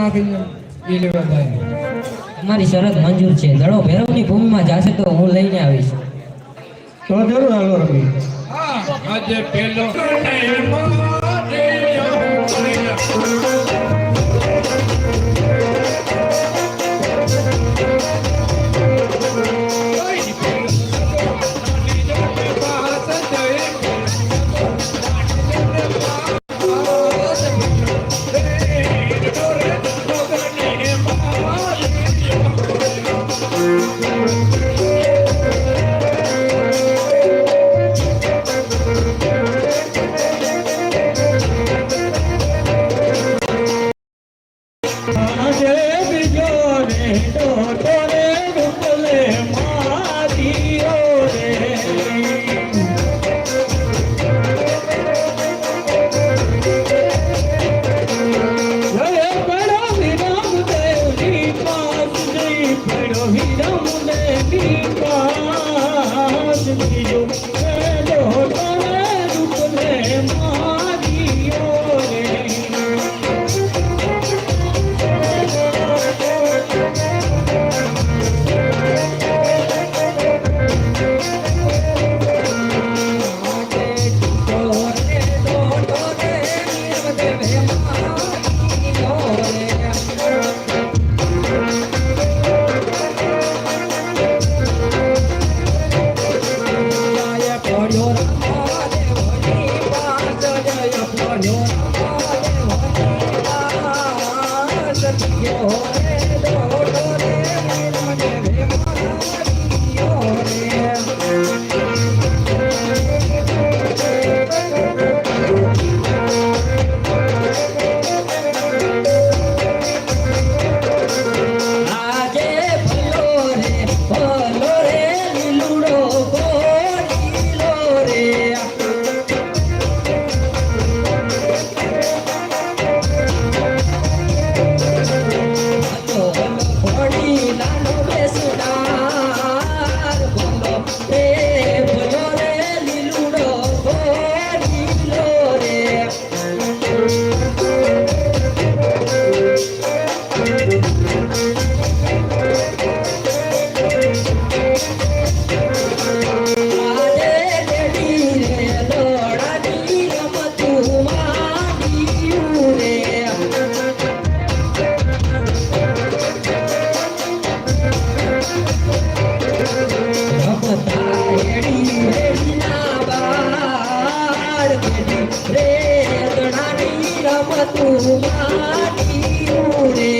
એ લેવા જાય. અમારી શરત મંજૂર છે. દડો ભૈરવની ભૂમિમાં જાશે તો હું લઈને આવીશ. તો જરૂર હાલો રમી. આજે પેલો Tava tudo maduro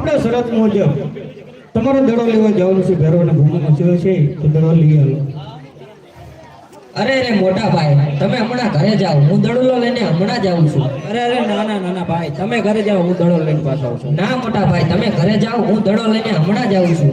આપણે શરત મુજબ તમારો દડો લેવા જવાનું છે ભેરવાના ભૂમો મચ્યો છે તો દડો લઈ આવો. અરે અરે મોટા ભાઈ તમે હમણાં ઘરે જાઓ. હું દડો લઈને હમણાં જાઉં છું. અરે અરે નાના નાના ભાઈ તમે ઘરે જાઓ હું દડો લઈને પાછો આવું છું. ના મોટા ભાઈ તમે ઘરે જાઓ હું દડો લઈને હમણાં જાઉં છું.